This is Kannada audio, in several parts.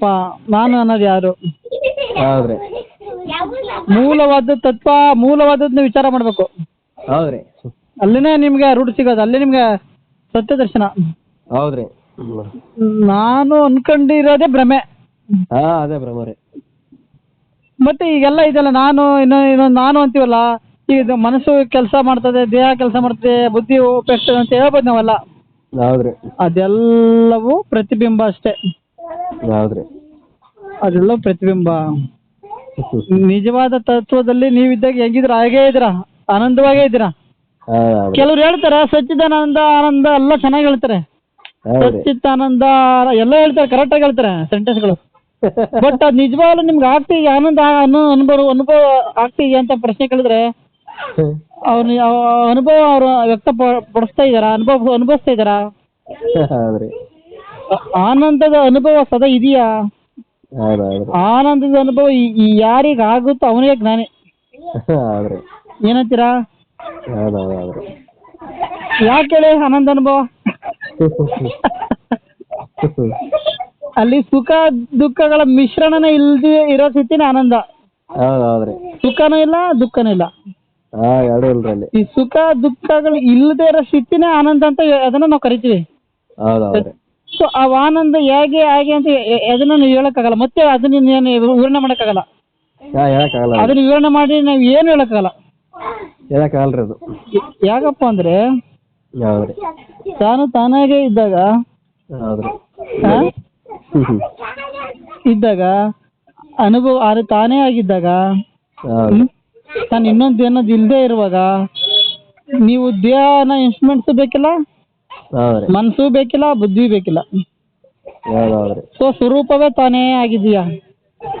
ಅಪ್ಪ ನಾನು ಅನ್ನೋದು ಯಾರು? ಹೌದ್ರಿ. ಮೂಲವಾದ ತತ್ವ ಮೂಲವಾದದ್ನ ವಿಚಾರ ಮಾಡಬೇಕು. ಹೌದ್ರಿ. ಅಲ್ಲಿನೇ ನಿಮ್ಗೆ ರೂಢ ಸಿಗೋದು ಅಲ್ಲಿ ನಿಮ್ಗೆ ಸತ್ಯ ದರ್ಶನ ಹೌದ್ರಿ. ನಾನು ಅನ್ಕೊಂಡಿರೋದೇ ಭ್ರಮೆ. ಹಾ ಅದೇ ಮತ್ತೆ ಈಗೆಲ್ಲ ಇದೆಲ್ಲ ನಾನು ಇನ್ನು ಇನ್ನೊಂದು ನಾನು ಅಂತೀವಲ್ಲ ಈಗ ಇದು ಮನಸ್ಸು ಕೆಲಸ ಮಾಡ್ತದೆ ದೇಹ ಕೆಲಸ ಮಾಡ್ತದೆ ಬುದ್ಧಿ ಉಪಯೋಗಿಸ್ತದೆ ಅಂತ ಹೇಳ್ಬೋದು ನಾವೆಲ್ಲ. ಹೌದ್ರಿ. ಅದೆಲ್ಲವೂ ಪ್ರತಿಬಿಂಬ ಅಷ್ಟೇ. ಹೌದ್ರಿ ಅದೆಲ್ಲ ಪ್ರತಿಬಿಂಬ. ನಿಜವಾದ ತತ್ವದಲ್ಲಿ ನೀವಿದ್ದಾಗ ಹೆಂಗಿದ್ರ? ಹಾಗೇ ಇದ್ರ ಆನಂದವಾಗೇ ಇದ್ರ ಕೆಲವ್ರು ಹೇಳ್ತಾರೆ ಸಚ್ಚಿದಾನಂದ ಆನಂದ ಎಲ್ಲ ಚೆನ್ನಾಗಿ ಹೇಳ್ತಾರೆ. ಸಚ್ಚಿದಾನಂದ ಎಲ್ಲ ಹೇಳ್ತಾರೆ ಕರೆಕ್ಟಾಗಿ ಹೇಳ್ತಾರೆ ಸೆಂಟೆನ್ಸ್ಗಳು. ಬಟ್ ಅದ್ ನಿಜವಾಗ್ಲೂ ನಿಮ್ಗೆ ಆಗ್ತೀಗ ಆನಂದ ಅನ್ನೋ ಅನುಭವ ಅನುಭವ ಆಗ್ತೀಗ ಅಂತ ಪ್ರಶ್ನೆ ಕೇಳಿದ್ರೆ ಅವ್ರ ಅನುಭವ ಅವ್ರು ವ್ಯಕ್ತ ಪಡಿಸ್ತಾ ಇದಾರ ಅನುಭವ ಅನುಭವಿಸ್ತಾ ಇದಾರ ಆನಂದದ ಅನುಭವ ಸದಾ ಇದೆಯಾ? ಆನಂದದ ಅನುಭವ ಯಾರಿಗ ಆಗುತ್ತೋ ಅವನಿಗೆ ಜ್ಞಾನಿ ಏನಂತೀರಾ? ಯಾಕೆ ಹೇಳಿ ಆನಂದ ಅನುಭವ? ಅಲ್ಲಿ ಸುಖ ದುಃಖಗಳ ಮಿಶ್ರಣನೇ ಇಲ್ದೇ ಇರೋ ಸ್ಥಿತಿನ ಆನಂದ. ಸುಖನ ಇಲ್ಲ ದುಃಖನೂ ಇಲ್ಲ. ಈ ಸುಖ ದುಃಖಗಳು ಇಲ್ಲದೆ ಇರೋ ಸ್ಥಿತಿನೇ ಆನಂದ ಅಂತ ಅದನ್ನ ನಾವು ಕರಿತೀವಿ. ಸೊ ಆ ಆನಂದ ಹೇಗೆ ಹೇಗೆ ಅಂತ ಎ- ಅದನ್ನ ನೀವು ಹೇಳಕ್ಕಾಗಲ್ಲ. ಮತ್ತೆ ಅದನ್ನ ನೀನು ವಿವರಣೆ ಮಾಡಕ್ಕಾಗಲ್ಲ. ಹಾ ಹೇಳಕ್ಕಾಗಲ್ಲ ಅದು. ಅದನ್ನ ವಿವರಣೆ ಮಾಡಿ ನಾವು ಏನು ಹೇಳಕ್ಕಾಗಲ್ಲ. ಹೇಳಕ್ಕಾಗಲ್ರಿ ಅದು. ಯಾಕಪ್ಪ ಅಂದ್ರೆ ಹೌದ್ರಿ ತಾನು ತಾನಾಗೆ ಇದ್ದಾಗ ಹೌದ್ರಿ. ಆ? ಹ್ಮ್ ಹ್ಮ್. ಇದ್ದಾಗ ಅನುಭವ ಅದು ತಾನೇ ಆಗಿದ್ದಾಗ ಹೌದ್ರಿ? ತಾನು ಇನ್ನೊಂದು ಏನದು ಇಲ್ಲದೆ ಇರುವಾಗ ನೀವು ದೇಹನ ಇನ್ಸ್ಟ್ರೂಮೆಂಟ್ಸ್ ಬೇಕಿಲ್ಲ? ಹೌದ್ರಿ. ಮನಸ್ಸು ಬೇಕಿಲ್ಲ ಬುದ್ಧಿ ಬೇಕಿಲ್ಲ. ಹೌದು ಹೌದ್ರಿ ಸೊ ಸ್ವರೂಪವೇ ತಾನೇ ಆಗಿದೆಯಾ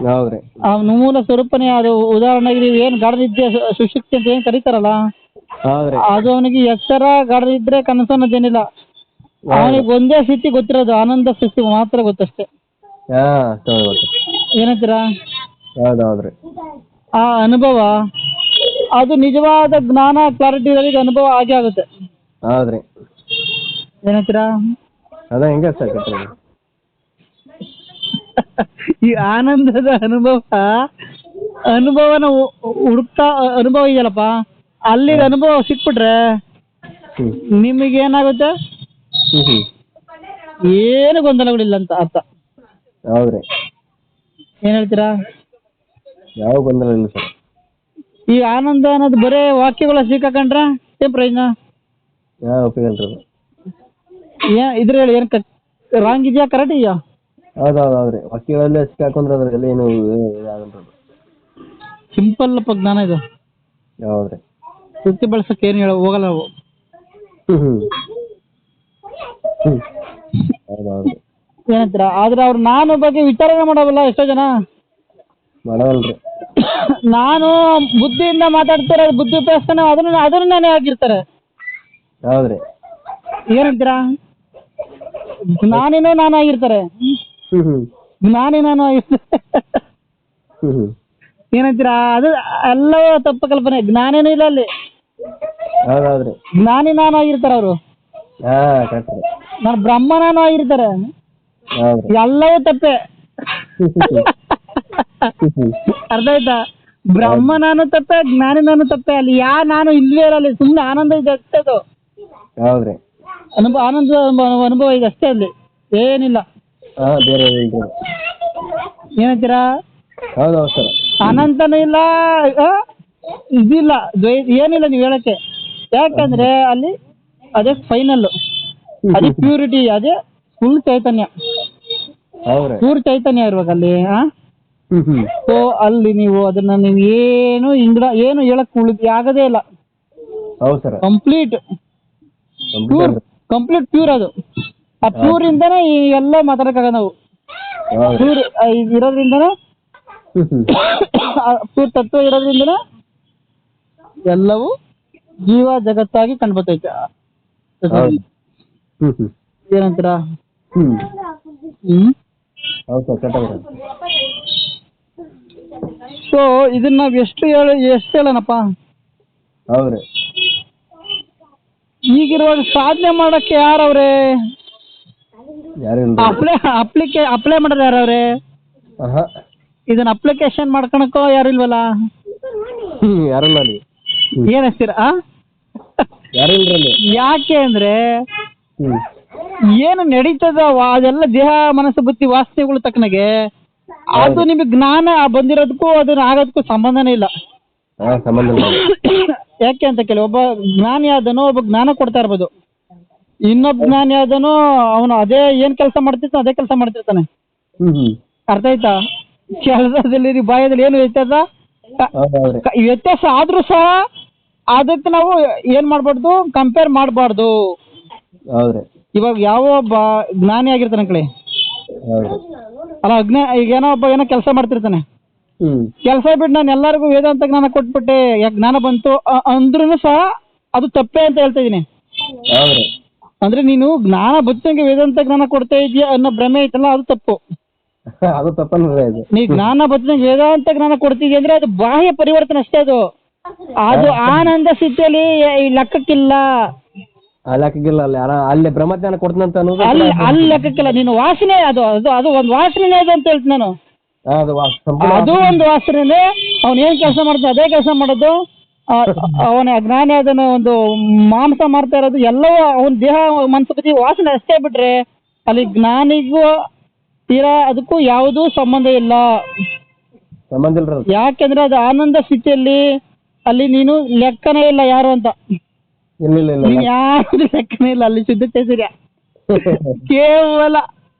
ಹೌದ್ರಿ. ಆ ಮೂಲ ಸ್ವರೂಪನೇ ಅದು ಉದಾಹರಣೆಗೆ ನೀವು ಏನು ಗಡದಿದ್ದೆ ಸುಶಿಕ್ತಿ ಅಂತ ಏನು ಕರೀತಾರಲ್ಲ? ಹೌದ್ರಿ. ಅದು ಅವನಿಗೆ ಎಚ್ಚರ ಗಡದಿದ್ರೆ ಕನಸು ಅನ್ನೋದೇನಿಲ್ಲ ಅವನಿಗೆ ಒಂದೇ ಸ್ಥಿತಿ ಗೊತ್ತಿರೋದು ಆನಂದ ಸ್ಥಿತಿ ಮಾತ್ರ ಗೊತ್ತಷ್ಟೇ. ಹಾ ಏನಂತೀರಾ ಹೌದು ಹೌದ್ರಿ ಆ ಅನುಭವ ಅದು ನಿಜವಾದ ಜ್ಞಾನ ಕ್ಲಾರಿಟಿ ಇರೋರಿಗೆ ಅನುಭವ ಆಗೇ ಆಗುತ್ತೆ. ಹೌದ್ರಿ. ಏನಂತೀರಾ? ಅದ ಹೆಂಗೆ ಸರ್ ಈ ಆನಂದದ ಅನುಭವ ಅನುಭವನ ಹು- ಹುಡುಕ್ತಾ ಅನುಭವ ಇದೆಯಲ್ಲಪ್ಪ. ಅಲ್ಲಿ ಅನುಭವ ಸಿಕ್ಬಿಟ್ರೆ ಹ್ಮ್. ನಿಮಗೆ ಏನಾಗುತ್ತೆ ಹ್ಮ್ ಹ್ಮ್. ಏನು ಗೊಂದಲಗಳಿಲ್ಲ ಅಂತ ಅರ್ಥ. ಹೌದ್ರಿ. ಏನ್ ಹೇಳ್ತೀರಾ? ಯಾವ ಗೊಂದಲ ಇಲ್ಲ ಸರ್. ಈ ಆನಂದ ಅನ್ನೋದು ಬರೇ ವಾಕ್ಯಗಳ ಸಿಕ್ಕಾಕೊಂಡ್ರೆ ಏನ್ ಪ್ರಯೋಜನ? ಯಾವ ಉಪಯೋಗ ಇಲ್ರಿ ಅದು? ಏನ್ ಇದ್ರ ಹೇಳಿ ಏನ್ ರಾಂಗ್ ಇದೆಯಾ ಕರೆಕ್ಟ್ ಇದೆಯಾ? ಹೌದು ಹೌದು ಹೌದ್ರಿ ಹಕ್ಕಿಗಳಲ್ಲೇ ಸಿಕ್ಕಾಕೊಂಡ್ರೆ ಅದ್ರಲ್ಲಿ ಏನು ಆಗಲ್ರಿ ಸಿಂಪಲ್ ಜ್ಞಾನ ಇದು. ಹೌದ್ರಿ. ಸುತ್ತಿ ಬಳಸಕ್ಕೆ ಏನು ಹೇಳ ಹೋಗಲ್ಲ ನಾವು ಹ್ಮ್ ಹ್ಮ್. ಹ್ಮ್. ಹೌದು ಹೌದ್ರಿ ಆದ್ರೆ ಅವ್ರು ನಾನು ಬಗ್ಗೆ ವಿಚಾರನೆ ಮಾಡವಲ್ಲ ಎಷ್ಟೋ ಜನ? ಮಾಡವಲ್ರಿ. ನಾನು ಬುದ್ಧಿಯಿಂದ ಮಾತಾಡ್ತಾರೆ ಬುದ್ಧಿ ಉಪಯೋಗಿಸ್ತಾನೆ ಅದನ್ನ ಅದನ್ನ ನಾನೇ ಆಗಿರ್ತಾರೆ. ಹೌದ್ರಿ. ಏನಂತೀರಾ? ಜ್ಞಾನಿನೂ ನಾನು ಆಗಿರ್ತಾರೆ. ಹ್ಮ್ ಹ್ಮ್. ಜ್ಞಾನಿ ನಾನು ಏನಂತೀರಾ ಅದು ಎಲ್ಲವೂ ತಪ್ಪು ಕಲ್ಪನೆ. ಜ್ಞಾನೇನೂ ಇಲ್ಲ ಅಲ್ಲಿ. ಜ್ಞಾನಿ ನಾನು ಆಗಿರ್ತಾರೆ ಅವರು. ನಾನು ಬ್ರಹ್ಮ ನಾನು ಆಗಿರ್ತಾರೆ. ಎಲ್ಲವೂ ತಪ್ಪೆ. ಅರ್ಧ ಅರ್ಥ ಆಯ್ತಾ? ಬ್ರಹ್ಮ ನಾನು ತಪ್ಪೆ ಜ್ಞಾನಿ ನಾನು ತಪ್ಪೆ. ಅಲ್ಲಿ ಯಾ ನಾನು ಇಲ್ವೇ ಇರಲ್ಲ ಅಲ್ಲಿ. ಸುಮ್ಮನೆ ಆನಂದ ಇದೆ ಅಷ್ಟೇ ಅದು. ಹೌದ್ರಿ. ಅನುಭವ ಆನಂದ ಅನುಭವ- ಇದೆ ಅಷ್ಟೇ ಅಲ್ಲಿ. ಏನಿಲ್ಲ. ಹಾ ಬೇರೆ ಇಲ್ರಿ ಏನಂತೀರಾ? ಹೌದು ಹೌದು ಸರ್. ಅನಂತನೂ ಇಲ್ಲ ಆ, ಇದಿಲ್ಲ. ದ್ವೈ ಏನಿಲ್ಲ ನೀವು ಹೇಳಕ್ಕೆ. ಯಾಕಂದ್ರೆ ಅಲ್ಲಿ ಅದೇ ಫೈನಲ್ ಅದೇ ಪ್ಯೂರಿಟಿ ಅದೇ ಫುಲ್ ಚೈತನ್ಯ. ಹೌದ್ರಿ. ಪ್ಯೂರ್ ಚೈತನ್ಯ ಇರ್ಬೇಕು ಅಲ್ಲಿ ಆ? ಹ್ಮ್ ಹ್ಮ್. ಸೊ ಅಲ್ಲಿ ನೀವು ಅದನ್ನ ನೀವು ಏನು ಇಂಗ್ಲ ಏನು ಹೇಳಕ್ ಉಳಿದ್ ಆಗದೇ ಇಲ್ಲ. ಹೌದು sir. Complete pure complete pure ಅದು. ಆ ಪ್ಯೂರ್ ಇಂದಾನೆ ಈ ಎಲ್ಲ ಮಾತಾಡಕ್ಕಾಗ ನಾವು. ಪ್ಯೂರ್ ಇರೋದ್ರಿಂದನೇ ಪ್ಯೂರ್ ತತ್ವ ಇರೋದ್ರಿಂದನೇ ಎಲ್ಲವೂ ಜೀವ ಜಗತ್ತಾಗಿ ಕಂಡ್ಬರ್ತೈತೆ. ಏನಂತೀರಾ? ಹ್ಮ್. ಸೊ ಇದನ್ನ ನಾವ್ ಎಷ್ಟು ಹೇಳ ಎಷ್ಟು ಹೇಳೋಣಪ್ಪ? ಹೌದ್ರಿ ಈಗಿರುವಾಗ ಸಾಧನೆ ಮಾಡಕ್ಕೆ ಯಾರವ್ರೆ? ಯಾರು ಅಪ್ಲೈ ಅಪ್ಲಿಕೇ ಅಪ್ಲೈ ಮಾಡೋರು ಯಾರವ್ರೆ? ಆಹಾ. ಇದನ್ನ ಅಪ್ಲಿಕೇಶನ್ ಮಾಡ್ಕೊಳಕ್ಕೋ ಯಾರು ಇಲ್ವಲ್ಲ ಹ್ಮ್ ಯಾರಲ್ಲ ಅಲ್ಲಿ. ಏನ್ ಹಚ್ತೀರಾ ಆ? ಯಾರು ಇಲ್ರಿ ಅಲ್ಲಿ? ಯಾಕೆ ಅಂದ್ರೆ ಹ್ಮ್. ಏನು ನಡೀತದ ವಾ- ಅದೆಲ್ಲ ದೇಹ ಮನಸ್ಸು ಬುದ್ಧಿ ವಾಸನೆಗಳು ತಕ್ಕನಾಗೆ ಅದು ನಿಮಗೆ ಜ್ಞಾನ ಬಂದಿರೋದಕ್ಕೂ ಅದನ್ನ ಆಗೋದಕ್ಕೂ ಸಂಬಂಧನೇ ಇಲ್ಲ. ಹಾ ಸಂಬಂಧ ಇಲ್ಲ. ಯಾಕೆ ಅಂತ ಕೇಳಿ ಒಬ್ಬ ಜ್ಞಾನಿ ಆದನು ಒಬ್ಬ ಜ್ಞಾನ ಕೊಡ್ತಾ ಇರ್ಬೋದು. ಇನ್ನೊಬ್ಬ ಜ್ಞಾನಿ ಆದನು ಅವನು ಅದೇ ಏನ್ ಕೆಲಸ ಮಾಡ್ತಿರ್ತಾನೆ ಅದೇ ಕೆಲಸ ಮಾಡ್ತಿರ್ತಾನೆ. ಅರ್ಥ ಆಯ್ತಾ? ಕೆಲಸದಲ್ಲಿ ಬಾಯದಲ್ಲಿ ಏನು ವ್ಯತ್ಯಾಸ? ವ್ಯತ್ಯಾಸ ಆದ್ರೂ ಸಹ ಅದಕ್ಕೆ ನಾವು ಏನ್ ಮಾಡ್ಬಾರ್ದು? ಕಂಪೇರ್ ಮಾಡಬಾರ್ದು. ಇವಾಗ ಯಾವ ಒಬ್ಬ ಜ್ಞಾನಿ ಆಗಿರ್ತಾನೆ ಕಳಿ ಅಲ್ಲ ಅಜ್ಞಾ ಈಗ ಏನೋ ಒಬ್ಬ ಏನೋ ಕೆಲಸ ಮಾಡ್ತಿರ್ತಾನೆ. ಕೆಲಸ ಬಿಟ್ಟು ನಾನು ಎಲ್ಲರಿಗೂ ವೇದಾಂತ ಜ್ಞಾನ ಕೊಟ್ಬಿಟ್ಟೆ. ಯಾಕೆ ಜ್ಞಾನ ಬಂತು? ಅಂದ್ರೂ ಸಹ ಅದು ತಪ್ಪೇ ಅಂತ ಹೇಳ್ತಾ ಇದೀನಿ. ಹೌದ್ರಿ. ಅಂದ್ರೆ ನೀನು ಜ್ಞಾನ ಬಂತಂಗೆ ವೇದಾಂತ ಜ್ಞಾನ ಕೊಡ್ತಾ ಇದೀಯ ಅನ್ನೋ ಭ್ರಮೆ ಐತಲ್ಲ ಅದು ತಪ್ಪು. ಅದು ತಪ್ಪನ್ರಿ ನೀ ಜ್ಞಾನ ಬಂತಂಗೆ ವೇದಾಂತ ಜ್ಞಾನ ಕೊಡ್ತಿದ್ಯ ಅಂದ್ರೆ ಅದು ಬಾಹ್ಯ ಪರಿವರ್ತನೆ ಅಷ್ಟೇ ಅದು. ಅದು ಆನಂದ ಸ್ಥಿತಿಯಲ್ಲಿ ಲೆಕ್ಕಕ್ಕಿಲ್ಲ. ಅಲ್ಲಿ ಅಲ್ಲಿ ಬ್ರಹ್ಮಜ್ಞಾನ ಕೊಡ್ತಂತ ಅನ್ನೋದು ಅಲ್ಲಿ ಲೆಕ್ಕಕ್ಕಿಲ್ಲ. ನೀನು ವಾಸನೆ ಅದು ಅದು ಅದು ಒಂದು ವಾಸನೆ ಅದು ಅಂತ ಹೇಳ್ತೀನಿ ನಾನು. ಅದು ವಾ- ಸಂಪೂರ್ಣ ಅದು ಒಂದು ವಾಸನೆ ಅವನ್ ಏನ್ ಕೆಲಸ ಮಾಡ್ತಾನೆ ಅದೇ ಕೆಲಸ ಮಾಡೋದು. ಅವನ ಜ್ಞಾನಿ ಅದನ್ನ ಒಂದು ಮಾಂಸ ಮಾಡ್ತಾ ಇರೋದು ಎಲ್ಲವೂ ಅವನ ದೇಹ ಮನಸ್ಸು ಬುದ್ಧಿ ವಾಸನೆ ಅಷ್ಟೇ ಬಿಟ್ರೆ ಅಲ್ಲಿ ಜ್ಞಾನಿಗೂ ತೀರಾ ಅದಕ್ಕೂ ಯಾವುದೂ ಸಂಬಂಧ ಇಲ್ಲ. ಸಂಬಂಧ ಇಲ್ರಿ ಅದು. ಯಾಕೆಂದ್ರೆ ಅದು ಆನಂದ ಸ್ಥಿತಿಯಲ್ಲಿ ಅಲ್ಲಿ ನೀನು ಲೆಕ್ಕನೇ ಇಲ್ಲ ಯಾರು ಅಂತ. ಇಲ್ಲ ಇಲ್ಲ ಇಲ್ಲ ನೀನು ಯಾರು ಲೆಕ್ಕನೇ ಇಲ್ಲ ಅಲ್ಲಿ ಶುದ್ಧ ಚೈತನ್ಯ ಕೇವಲ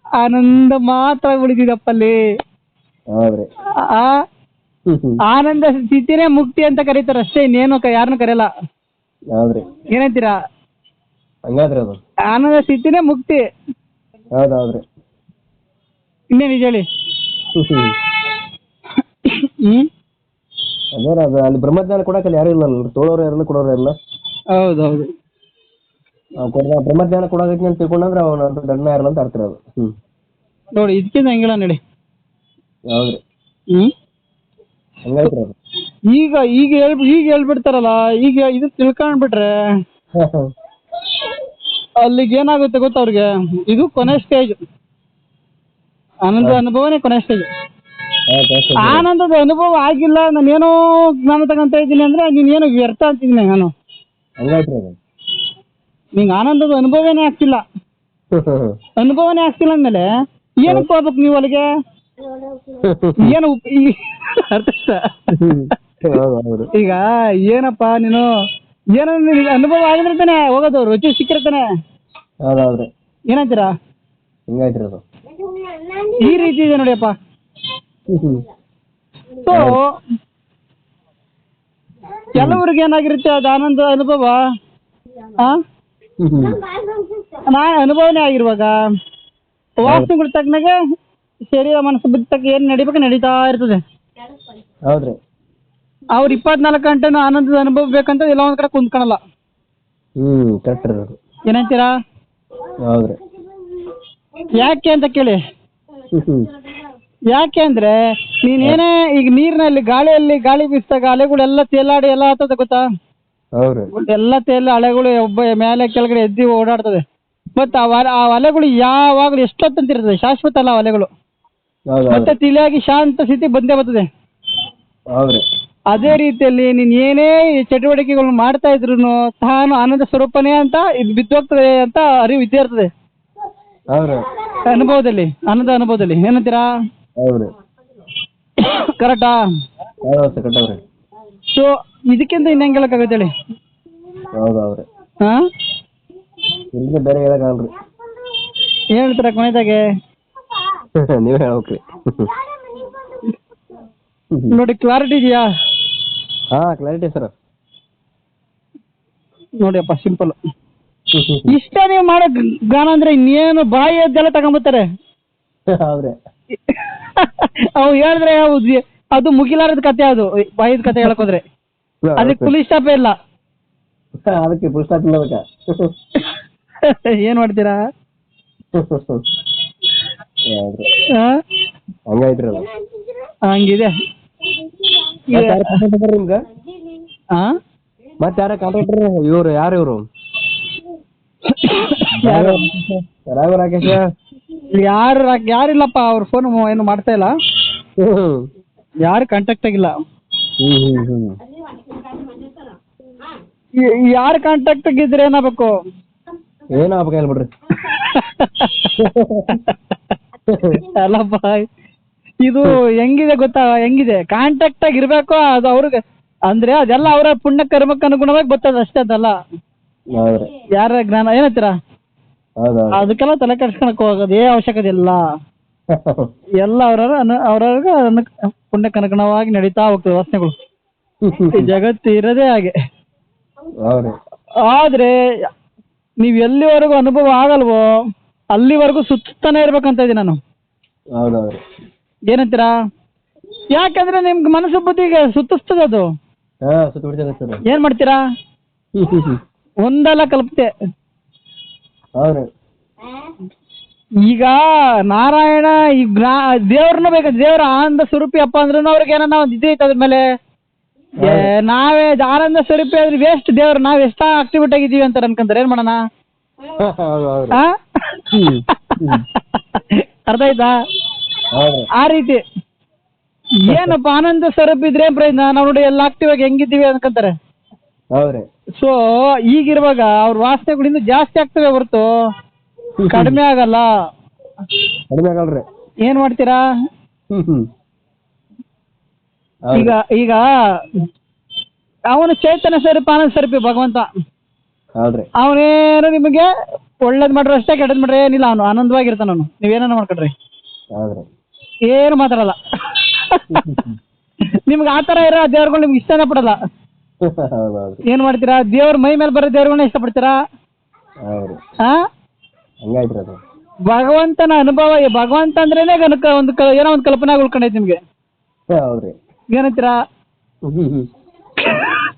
ಆನಂದ ಮಾತ್ರ ಉಳಿದಿದಪ್ಪ ಅಲ್ಲಿ ಹೌದ್ರಿ. ಆ ಆನಂದ ಸ್ಥಿತಿನೇ ಮುಕ್ತಿ ಅಂತ ಕರೀತಾರೆ ಅಷ್ಟೇ ಇನ್ನೇನು ಯಾರನ್ನು ಕರೆಯಲ್ಲ. ಹೌದ್ರಿ. ಏನಂತೀರಾ? ಹಂಗಾದ್ರಿ ಅದು. ಆನಂದ ಸ್ಥಿತಿನೇ ಮುಕ್ತಿ. ಹೌದ್ ಹೌದ್ರಿ ಇನ್ನೇನು ನಿಜ ಹೇಳಿ? ಹ್ಮ್ ಅದೇ ಅದು ಅಲ್ಲಿ ಬ್ರಹ್ಮಜ್ಞಾನ ಕೊಡಕ್ಕೆ ಅಲ್ಲಿ ಯಾರು ಇಲ್ಲ ತೋಳೋರು ಯಾರಲ್ಲ ಕೊಡೋರು ಇಲ್ಲ. ಹೌದೌದು. ಹೌದು ಕೊಡ ಬ್ರಹ್ಮಜ್ಞಾನ ಕೊಡೋದಕ್ಕೆ ಅಂತ ತಿಳ್ಕೊಂಡ್ರೆ ಅವನ ದಣ್ಣ ಯಾರಲ್ಲ ಅಂತ ಅರ್ಥ ಅದು ಹ್ಮ್. ನೋಡಿ ಇದಕ್ಕಿಂತ ಹೆಂಗಿಲ್ಲ ನೋಡಿ ಹೌದ್ರಿ. ಹ್ಮ್? ಅದು ಈಗ ಈಗ ಹೇಳ್ ಈಗ ಹೇಳ್ಬಿಡ್ತಾರಲ್ಲ ಈಗ ಇದು ತಿಳ್ಕೊಂಡ್ಬಿಟ್ರೆ ಅಲ್ಲಿಗೆ ಏನಾಗುತ್ತೆ ಗೊತ್ತ ಅವ್ರಿಗೆ? ಇದು ಕೊನೆ ಸ್ಟೇಜ್ ಆನಂದ ಅನುಭವನೇ ಕೊನೆ ಸ್ಟೇಜ್ ಆನಂದದ ಅನುಭವ ಆಗಿಲ್ಲ ನಾನೇನೋ ಜ್ಞಾನ ತಗೊಂತ ಇದ್ದೀನಿ ಅಂದ್ರೆ ನೀನೇನೋ ವ್ಯರ್ಥ ಅಂತಿದ್ದೀನಿ ನಾನು. ಅದು ನಿಂಗೆ ಆನಂದದ ಅನುಭವನೇ ಆಗ್ತಿಲ್ಲ. ಅನುಭವನೇ ಆಗ್ತಿಲ್ಲ ಅಂದ್ಮೇಲೆ ಏನಕ್ಕೆ ಹೋಗ್ಬೇಕು ನೀವು ಅಲ್ಲಿಗೆ? ಏನು ಅರ್ಥ ಈಗ ಏನಪ್ಪ ನೀನು? ಏನೋ ನಿನಗೆ ಅನುಭವ ಆಗಿದ್ರೆ ತಾನೆ ಹೋಗೋದು ರುಚಿ ಸಿಕ್ಕಿರ್ತಾನೆ ಹೌದು ಹೌದ್ರಿ ಏನಂತೀರಾ? ಹಿಂಗಾಯ್ತ್ರಿ ಅದು? ಈ ರೀತಿ ಇದೆ ನೋಡಿಯಪ್ಪ. ಸೊ ಕೆಲವ್ರಿಗೆ ಏನಾಗಿರುತ್ತೆ ಅದು ಆನಂದ ಅನುಭವ? ಆ? ನಾ ಅನುಭವನೇ ಆಗಿರುವಾಗ ವಾಸನೆಗಳು ತಕ್ಕನಾಗೆ ಶರೀರ ಮನಸ್ಸು ಬುದ್ಧಿ ಏನ್ ಏನು ನಡಿಬೇಕು ನಡೀತಾ ಇರ್ತದೆ. ಹೌದ್ರಿ. ಅವ್ರ ಇಪ್ಪತ್ನಾಲ್ಕು ಗಂಟೆನೂ ಆನಂದದ ಅನುಭವ ಬೇಕಂತ ಎಲ್ಲ ಒಂದ್ ಕಡೆ ಕುಂತ್ಕೊಳಲ್ಲ ಹ್ಮ್ ಕರೆಕ್ಟ್ ರೀ ಅದು. ಏನಂತೀರಾ? ಹೌದ್ರಿ. ಯಾಕೆ ಅಂತ ಕೇಳಿ. ಹ್ಮ್. ಯಾಕೆ ಅಂದ್ರೆ ನೀನೇನೇ ಈಗ ನೀರಿನಲ್ಲಿ ಗಾಳಿಯಲ್ಲಿ ಗಾಳಿ ಬೀಸಿದಾಗ ಅಲೆಗಳೆಲ್ಲ ತೇಲಾಡಿ ಎಲ್ಲ ಆಗ್ತದೆ ಗೊತ್ತಾ? ಹೌದ್ರಿ. ಎಲ್ಲ ತೇಲ ಅಲೆಗಳು ಒಬ್ಬ ಮೇಲೆ ಕೆಳಗಡೆ ಎದ್ದಿ ಓಡಾಡ್ತದೆ. ಮತ್ತೆ ಆ ಅಲೆ- ಆ ಅಲೆಗಳು ಯಾವಾಗಲೂ ಎಷ್ಟೊತ್ತಂತಿರ್ತದೆ? ಶಾಶ್ವತ ಅಲ್ಲ ಆ ಅಲೆಗಳು. ಮತ್ತೆ ತಿಳಿಯಾಗಿ ಶಾಂತ ಸ್ಥಿತಿ ಬಂದೇ ಬರ್ತದೆ. ಹೌದ್ರಿ. ಅದೇ ರೀತಿಯಲ್ಲಿ ನೀನ್ ಏನೇ ಚಟುವಟಿಕೆಗಳನ್ನು ಮಾಡ್ತಾ ಇದ್ರು ತಾನು ಆನಂದ ಸ್ವರೂಪನೇ ಅಂತ ಇದು ಬಿದ್ದೋಗ್ತದೆ ಅಂತ ಅರಿವು ಇದ್ದೇ ಇರ್ತದೆ. ಹೌದ್ರಿ. ಅನುಭವದಲ್ಲಿ ಆನಂದ ಅನುಭವದಲ್ಲಿ. ಏನಂತೀರಾ ಹೌದ್ರಿ. ಕರೆಕ್ಟಾ ಸೊ ಇದಕ್ಕಿಂತ ಇನ್ನು ಹೆಂಗೆ ಹೇಳಕ್ಕಾಗುತ್ತೆ ಹೇಳಿ? ಹಾ? ಬೇರೆ ಹೇಳಕ್ಕಾಗಲ್ರಿ ಹೇಳ್ತೀರಾ ಕೊನೆದಾಗೆ? ನೀವೇ ಹೇಳ್ಬೇಕ್ರಿ ನೋಡಿ ಕ್ಲಾರಿಟಿ ಇದೆಯಾ? ಹಾ ಕ್ಲಾರಿಟಿ ಸರ್. ನೋಡಿಯಪ್ಪ ಸಿಂಪಲ್ ಇಷ್ಟ ನೀವು ಮಾಡೋ ಗಾನ ಅಂದ್ರೆ ಇನ್ನೇನು ಬಾಯಿಯದ್ದೆಲ್ಲ ತಗೊಂಬತ್ತಾರೆ ಹೌದ್ರಿ. ಅವು ಹೇಳಿದ್ರೆ ಅದು ಮುಗಿಲಾರದ ಕತೆ ಅದು. ಬಾಯಿದ ಕತೆ ಹೇಳಕ್ ಹೋದ್ರೆ. ಅದಕ್ಕೆ ಫುಲ್ ಸ್ಟಾಪ್ ಇಲ್ಲ. ಅದಕ್ಕೆ ಫುಲ್ ಸ್ಟಾಪ್ ಇಲ್ಲ ಏನ್ ಮಾಡ್ತೀರಾ? ಹೌದ್ರಿ ಆ? ಹಂಗಾಯ್ತ್ರಿ ಅದು ಹಂಗಿದೆ. ಮತ್ತೆ ಯಾರು ನಿಮ್ಗ? ಆ? ಮತ್ತೆ ಯಾರ ಕಾಂಟ್ರಾಕ್ಟರ್ ಇವ್ರು? ಯಾರು ಇವ್ರು? ಯಾರು? ರಾಘವ ರಾಕೇಶ? ಯಾರು ಯಾರಿಲ್ಲಪ್ಪ ಅವ್ರ ಫೋನ್ ಏನು ಮಾಡ್ತಾ ಇಲ್ಲ. ಹ್ಮ್. ಯಾರು ಕಾಂಟ್ಯಾಕ್ಟ್ ಆಗಿಲ್ಲ. ಹ್ಮ್ ಹ್ಮ್ ಹ್ಮ್. ಯಾರು ಕಾಂಟ್ಯಾಕ್ಟ್ ಆಗಿದ್ರೆ ಏನಾಗಬೇಕು? ಏನೋ ಆಗ್ಬೇಕು ಹೇಳ್ಬಿಡ್ರಿ. ಅಲ್ಲಪ್ಪ ಇದು ಹೆಂಗಿದೆ ಗೊತ್ತಾ? ಹೆಂಗಿದೆ? ಕಾಂಟ್ಯಾಕ್ಟ್ ಆಗಿ ಇರ್ಬೇಕು ಅದು ಅವ್ರಿಗೆ? ಅಂದ್ರೆ ಅದೆಲ್ಲ ಅವರ ಪುಣ್ಯ ಕರ್ಮಕ್ಕೆ ಅನುಗುಣವಾಗಿ ಬರ್ತದೆ ಅಷ್ಟೇ ಅದಲ್ಲ. ಹೌದ್ರಿ. ಯಾರ ಜ್ಞಾನ ಏನಂತೀರಾ ಹೌದೌದು. ಅದಕ್ಕೆಲ್ಲ ತಲೆ ಕೆಡ್ಸ್ಕೊಳಕ್ ಹೋಗೋದು ಏ ಅವಶ್ಯಕತೆ ಇಲ್ಲ. ಎಲ್ಲ ಅವ್ರವ್ರ ಅನು ಅವ್ರವ್ರಿಗೆ ಅನು ಪುಣ್ಯಕ್ಕೆ ಅನುಗುಣವಾಗಿ ನಡೀತಾ ಹೋಗ್ತದೆ ವಾಸನೆಗಳು. ಈ ಜಗತ್ತು ಇರೋದೇ ಹಾಗೆ. ಹೌದ್ರಿ. ಆದ್ರೆ ನೀವ್ ಎಲ್ಲಿವರೆಗೂ ಅನುಭವ ಆಗಲ್ವೋ ಅಲ್ಲಿವರೆಗೂ ಸುತ್ತಾನೆ ಇರ್ಬೇಕಂತ ಇದ್ದೀನಿ ನಾನು. ಏನಂತೀರಾ? ಯಾಕಂದ್ರೆ ನಿಮ್ಗೆ ಮನಸ್ಸು ಬುದ್ಧಿಗೆ ಸುತ್ತಿಸ್ತದೆ ಅದು. ಹಾ ಸುತ್ತ ಬಿಡ್ತದೆ ಸರ್. ಏನ್ ಮಾಡ್ತೀರಾ? ಒಂದಲ್ಲ ಕಲ್ಪತೆ. ಹೌದು. ಈಗ ನಾರಾಯಣ ಈ ಗ್ರಾ ದೇವ್ರನ್ನ ಬೇಕು ದೇವ್ರ ಆನಂದ ಸ್ವರೂಪಿ ಅಪ್ಪ ಅಂದ್ರೂ ಅವ್ರಿಗೆ ಏನನ್ನ ಒಂದು ಇದೈತೆ ಐತೆ ಅದ್ರ ಮೇಲೆ? ಏ, ನಾವೇ ಆನಂದ ಸ್ವರೂಪಿ ಆದ್ರೆ ವೇಸ್ಟ್ ದೇವ್ರ ನಾವ್ ಎಷ್ಟ ಆಕ್ಟಿವಿಟ್ ಆಗಿದ್ದೀವಿ ಅಂತಾರೆ ಅನ್ಕಂತಾರೆ ಏನ್ ಮಾಡೋಣ? ಹೌದು ಹೌದ್ರಿ ಆ? ಅರ್ಥ ಆಯ್ತಾ? ಆ ರೀತಿ. ಏನಪ್ಪ ಆನಂದ ಸ್ವರೂಪ ಇದ್ರೆ ಏನ್ ಪ್ರಯೋಜನ? ನಾವು ನೋಡಿ ಎಲ್ಲ ಆಕ್ಟಿವ್ ಆಗಿ ಹೆಂಗಿದ್ದೀವಿ ಅನ್ಕೊಂತಾರೆ. ಸೊ ಈಗಿರುವಾಗ ಅವ್ರ ವಾಸನೆಗಳಿಂದ ಜಾಸ್ತಿ ಆಗ್ತವೆ ಹೊರತು. ಕಡಿಮೆ ಆಗಲ್ಲ. ಕಡಿಮೆ ಆಗಲ್ರಿ ಏನ್ ಮಾಡ್ತೀರಾ? ಈಗ ಈಗ ಅವನು ಚೈತನ್ಯ ಸ್ವರೂಪ ಆನಂದ ಸ್ವರೂಪಿ ಭಗವಂತ. ಅವನೇನು ನಿಮಗೆ ಒಳ್ಳೇದ್ ಮಾಡ್ರಿ ಅಷ್ಟೇ ಕೆಟ್ಟದ್ ಮಾಡ್ರಿ ಏನಿಲ್ಲ ಅವನು ಆನಂದವಾಗಿರ್ತಾನ ಅವನು. ನೀವೇನ ಮಾಡ್ಕೊಡ್ರಿ. ಹೌದ್ರಿ. ಏನು ಮಾತಾಡಲ್ಲ. ನಿಮ್ಗೆ ಆತರ ಥರ ಇರೋ ದೇವ್ರುಗಳು ನಿಮ್ಗೆ ಇಷ್ಟನೇ ಪಡಲ್ಲ. ಏನ್ ಮಾಡ್ತೀರಾ? ದೇವ್ರ ಮೈ ಮೇಲೆ ಬರೋ ದೇವ್ರಗಳನ್ನ ಇಷ್ಟಪಡ್ತೀರಾ? ಹೌದ್ರಿ. ಹಾ ಹಂಗಾಯ್ತ್ರಿ ಅದು. ಭಗವಂತನ ಅನುಭವ ಭಗವಂತ ಅಂದ್ರೇನೆ ಗನಕ ಒಂದು ಕ- ಏನೋ ಒಂದು ಕಲ್ಪನೆ ಉಳ್ಕೊಂಡೈತಿ ನಿಮ್ಗೆ. ಹೌದ್ರಿ. ಏನಂತೀರಾ?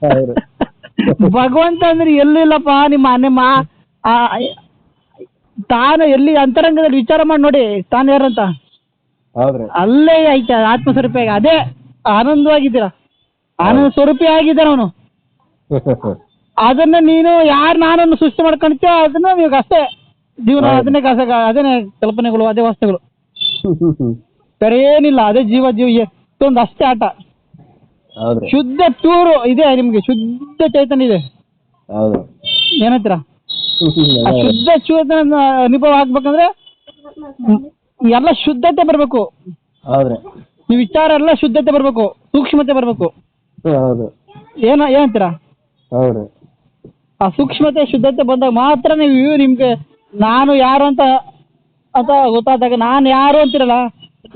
ಹೌದ್ರಿ. ಭಗವಂತ ಅಂದ್ರೆ ಎಲ್ಲಿಲ್ಲಪ್ಪ ನಿಮ್ಮ ನಿಮ್ಮ ಆ, ತಾನು ಎಲ್ಲಿ ಅಂತರಂಗದಲ್ಲಿ ವಿಚಾರ ಮಾಡಿ ನೋಡಿ ತಾನು ಯಾರಂತ? ಹೌದ್ರಿ. ಅಲ್ಲೇ ಐತೆ ಆತ್ಮ ಸ್ವರೂಪ ಅದೇ ಆನಂದವಾಗಿದ್ದೀರ? ಆನಂದ ಸ್ವರೂಪಿ ಆಗಿದ್ದಾನ ಅವನು. ಅದನ್ನ ನೀನು ಯಾರು ನಾನನ್ನು ಸೃಷ್ಟಿ ಮಾಡ್ಕೊಂತೀಯೋ ಅದನ್ನ ನೀವು ಅಷ್ಟೇ ಜೀವನ ಅದನ್ನೇ ಕಸ ಅದನ್ನೇ ಕಲ್ಪನೆಗಳು ಅದೇ ವಸ್ತುಗಳು. ಬೇರೆ ಏನಿಲ್ಲ ಅದೇ ಜೀವ ಜೀವ ಒಂದು ಅಷ್ಟೇ ಆಟ. ಹೌದ್ರಿ. ಶುದ್ಧ ಟೂರು ಇದೆ ನಿಮ್ಗೆ ಶುದ್ಧ ಚೈತನ್ಯ ಇದೆ. ಹೌದು. ಏನಂತೀರಾ? ಆ ಶುದ್ಧ ಚೇತನ ಅನುಭವ ಆಗ್ಬೇಕಂದ್ರೆ ಎಲ್ಲ ಶುದ್ಧತೆ ಬರಬೇಕು. ಹೌದ್ರಿ. ಈ ವಿಚಾರ ಎಲ್ಲ ಶುದ್ಧತೆ ಬರಬೇಕು ಸೂಕ್ಷ್ಮತೆ ಬರಬೇಕು. ಹೌದು. ಏನ ಏನಂತೀರಾ? ಹೌದ್ರಿ. ಆ ಸೂಕ್ಷ್ಮತೆ ಶುದ್ಧತೆ ಬಂದಾಗ ಮಾತ್ರ ನೀವು ನಿಮ್ಗೆ ನಾನು ಯಾರು ಅಂತ ಅಂತ ಗೊತ್ತಾದಾಗ ನಾನು ಯಾರು ಅಂತಿರಲ್ಲ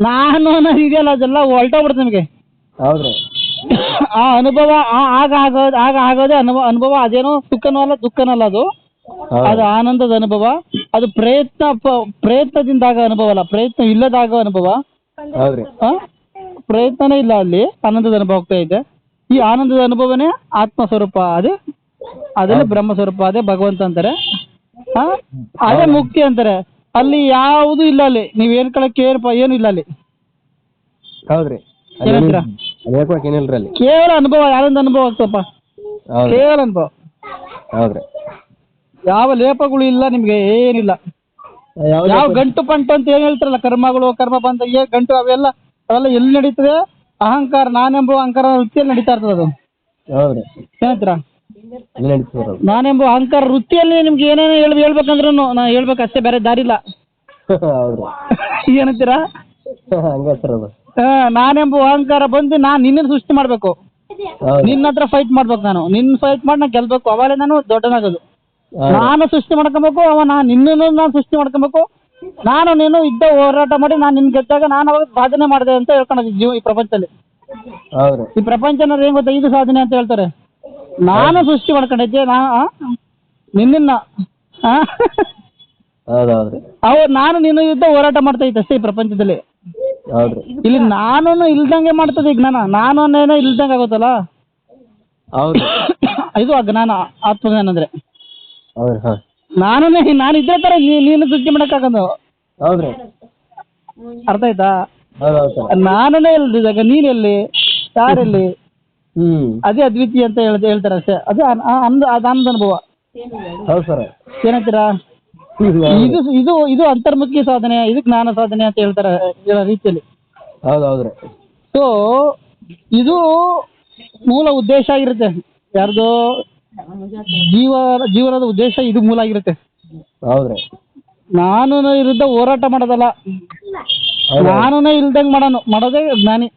ನಾನು ಅನ್ನೋದು ಇದೆಯಲ್ಲ ಅದೆಲ್ಲ ಹೊಲ್ಟೋಗ್ಬಿಡುತ್ತೆ ನಿಮಗೆ. ಹೌದ್ರಿ. ಆ ಅನುಭವ ಆ- ಆಗ ಆಗೋದು ಆಗ ಆಗೋದೇ ಅನುಭವ ಅನುಭವ ಅದೇನೋ ಸುಖನೂ ಅಲ್ಲ ದುಃಖನೂ ಅಲ್ಲ ಅದು. ಅದು ಆನಂದದ ಅನುಭವ ಅದು ಪ್ರಯತ್ನ ಪ್ರಯತ್ನದಿಂದ ಪ್ರಯತ್ನದಿಂದಾಗ ಅನುಭವ ಅಲ್ಲ ಪ್ರಯತ್ನ ಇಲ್ಲದಾಗ ಅನುಭವ. ಹೌದ್ರಿ. ಆ? ಪ್ರಯತ್ನನೇ ಇಲ್ಲ ಅಲ್ಲಿ ಆನಂದದ ಅನುಭವ ಆಗ್ತಾ ಇದೆ. ಈ ಆನಂದದ ಅನುಭವನೇ ಆತ್ಮ ಸ್ವರೂಪ ಅದೇ ಅದೇ ಬ್ರಹ್ಮ ಸ್ವರೂಪ ಅದೇ ಭಗವಂತ ಅಂತಾರೆ. ಆ? ಅದೇ ಮುಕ್ತಿ ಅಂತಾರೆ. ಅಲ್ಲಿ ಯಾವುದು ಇಲ್ಲ ಅಲ್ಲಿ ನೀವ್ ಏನ್ ಕಡೆ ಏನಪ್ಪ ಏನು ಇಲ್ಲ ಅಲ್ಲಿ. ಹೌದ್ರಿ. ಏನಂತೀರಾ? ಅದು ಹೇಳ್ಕೊಳಕ್ ಏನಿಲ್ರಿ ಅಲ್ಲಿ. ಕೇವಲ ಅನುಭವ ಆನಂದ ಅನುಭವ ಆಗ್ತಪ್ಪ ಹೌದ್ರಿ. ಕೇವಲ ಅನುಭವ. ಹೌದ್ರಿ. ಯಾವ ಲೇಪಗಳು ಇಲ್ಲ ನಿಮ್ಗೆ ಏನಿಲ್ಲ. ಯಾವ ಗಂಟು ಪಂಟು ಅಂತ ಏನ್ ಹೇಳ್ತಾರಲ್ಲ ಕರ್ಮಗಳು ಕರ್ಮ ಬಂದ ಏ ಗಂಟು ಅವೆಲ್ಲ ಅವೆಲ್ಲ ಎಲ್ಲಿ ನಡೀತದೆ? ಅಹಂಕಾರ ನಾನೆಂಬ ಅಹಂಕಾರ ವೃತ್ತಿಯಲ್ಲಿ ನಡೀತಾ ಇರ್ತದೆ ಅದು. ಹೌದ್ರಿ ನಡೀತದೆ ನಾನೆಂಬ ಅಹಂಕಾರ ವೃತ್ತಿಯಲ್ಲಿ ನಿಮ್ಗೆ ಏನೇನೋ ಹೇಳ್ ಹೇಳ್ಬೇಕಂದ್ರೂ ನಾ ಹೇಳ್ಬೇಕು ಅಷ್ಟೇ ಬೇರೆ ದಾರಿ ಇಲ್ಲ. ಹೌದ್ರಿ ಏನಂತೀರಾ? ಹಂಗೆ ಸರ್ ಅದು? ಆ, ನಾನೆಂಬ ಅಹಂಕಾರ ಬಂದು ನಾನು ನಿನ್ನ ಸೃಷ್ಟಿ ಮಾಡ್ಬೇಕು. ಹೌದ್ರಿ ನಿನ್ನ ಹತ್ರ ಫೈಟ್ ಮಾಡ್ಬೇಕು ನಾನು. ನಿನ್ನ ಫೈಟ್ ಮಾಡಿ ನಾನು ಗೆಲ್ಬೇಕು. ಅವಾಗಲೇ ನಾನು ದೊಡ್ಡನಾಗೋದು. ನಾನು ಸೃಷ್ಟಿ ಮಾಡ್ಕೊಬೇಕು ಅವ ನಾನು ನಿನ್ನನ್ನು ನಾನು ಸೃಷ್ಟಿ ಮಾಡ್ಕೊಬೇಕು. ನಾನು ನೀನು ಇದ್ದ ಹೋರಾಟ ಮಾಡಿ ನಾನು ನಿನ್ ಗೆದ್ದಾಗ ನಾನು ಅವಾಗ ಸಾಧನೆ ಮಾಡಿದೆ ಅಂತ ಹೇಳ್ಕೊಳೋದು ಜೀವ ಈ ಪ್ರಪಂಚದಲ್ಲಿ. ಹೌದ್ರಿ ಈ ಪ್ರಪಂಚ ಅನ್ನೋದು ಏನ್ ಗೊತ್ತಾ? ಇದು ಸಾಧನೆ ಅಂತ ಹೇಳ್ತಾರೆ. ನಾನು ಸೃಷ್ಟಿ ಮಾಡ್ಕೊಂಡಿದ್ದೆ ನಾ ಆ? ನಿನ್ನನ್ನ ಆ? ಅವ್ ನಾನು ನೀನು ಇದ್ದ ಹೋರಾಟ ಮಾಡ್ತಾ ಇದ್ದೆ ಅಷ್ಟೇ ಈ ಪ್ರಪಂಚದಲ್ಲಿ. ಹೌದ್ರಿ. ಇಲ್ಲಿ ನಾನು ಇಲ್ದಂಗೆ ಮಾಡ್ತದೆ ಈ ಜ್ಞಾನ ನಾನು. ಅನ್ನೋ ಇಲ್ದಂಗೆ ಆಗುತ್ತಲ್ಲ? ಹೌದ್ರಿ ಇದು ಅಜ್ಞಾನ ಜ್ಞಾನ ಆತ್ಮಜ್ಞಾನ ಅಂದ್ರೆ. ಹೌದ್ರಿ ಹಾಂ ನಾನು ನಾನು ಇದ್ದೇ ತರ ನೀ- ನೀನು ಸುದ್ದಿ ಮಾಡಕ್ಕಾಗದು ಹೌದ್ರಿ. ಅರ್ಥ ಆಯ್ತಾ? ಹೌದು ಹೌದು ಸರ್. ನಾನೇ ಎಲ್ಲಿ? ನೀನೆಲ್ಲಿ ಹ್ಮ್. ಅದೇ ಅದ್ವಿತೀಯ ಅಂತ ಹೇಳ್ ಹೇಳ್ತಾರೆ ಅಷ್ಟೇ. ಅದು ಅನ್- ಆ- ಅಂದ ಅನುಭವ. ಹೌದು ಸರ್. ಏನಂತೀರಾ? ಇದು ಇದು ಇದು ಅಂತರ್ಮುಖಿ ಸಾಧನೆ ಇದು ಜ್ಞಾನ ಸಾಧನೆ ಅಂತ ಹೇಳ್ತಾರೆ ಹೇಳೋ ರೀತಿಯಲ್ಲಿ. ಹೌದು ಹೌದ್ರಿ. ಸೊ ಇದು ಮೂಲ ಉದ್ದೇಶ ಆಗಿರುತ್ತೆ. ಯಾರ್ದು? ಜೀವ ಜೀವನದ ಉದ್ದೇಶ ಇದು ಮೂಲ ಆಗಿರುತ್ತೆ. ಹೌದ್ರಿ. ನಾನು ವಿರುದ್ಧ ಹೋರಾಟ ಮಾಡೋದಲ್ಲ. ನಾನು ಇಲ್ದಂಗ್ ಮಾಡೋನು ಮಾಡೋದೇ ಜ್ಞಾನಿ.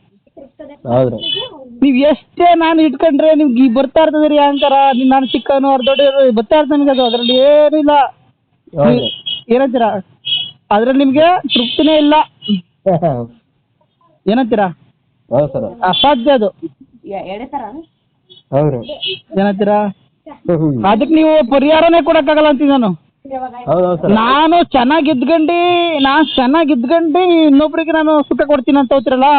ಹೌದ್ರಿ. ನೀವ್ ಎಷ್ಟೇ ನಾನು ಇಟ್ಕೊಂಡ್ರೆ ನಿಮ್ಗೆ ಈ ಬರ್ತಾ ಇರ್ತದೆ ರೀ ಅಹಂಕಾರ ನೀನ್ ನಾನು ಚಿಕ್ಕನು ಅವ್ರ ದೊಡ್ಡ ಬರ್ತಾ ಇರ್ತದೆ ನಿಮ್ಗೆ ಅದು. ಅದ್ರಲ್ಲಿ ಏನಿಲ್ಲ ಏನಂತೀರ? ಅದ್ರಲ್ಲಿ ನಿಮ್ಗೆ ತೃಪ್ತಿನೇ ಇಲ್ಲ. ಏನಂತೀರಾ? ಹೌದು ಸರ್. ಅಸಾಧ್ಯ ಅದು. ಹೌದ್ರಿ. ಏನಂತೀರಾ? ಅದಕ್ಕೆ ನೀವು ಪರಿಹಾರನೇ ಕೊಡಕ್ಕಾಗಲ್ಲ ಅಂತೀನಿ ನಾನು. ಸರ್. ನಾನು ಚೆನ್ನಾಗಿ ಇದ್ಕೊಂಡು ನಾನು ಚೆನ್ನಾಗಿ ಇದ್ಕೊಂಡು ಇನ್ನೊಬ್ರಿಗೆ ನಾನು ಸುಖ ಕೊಡ್ತೀನಿ ಅಂತ ಹೋಗ್ತಿರಲ್ಲ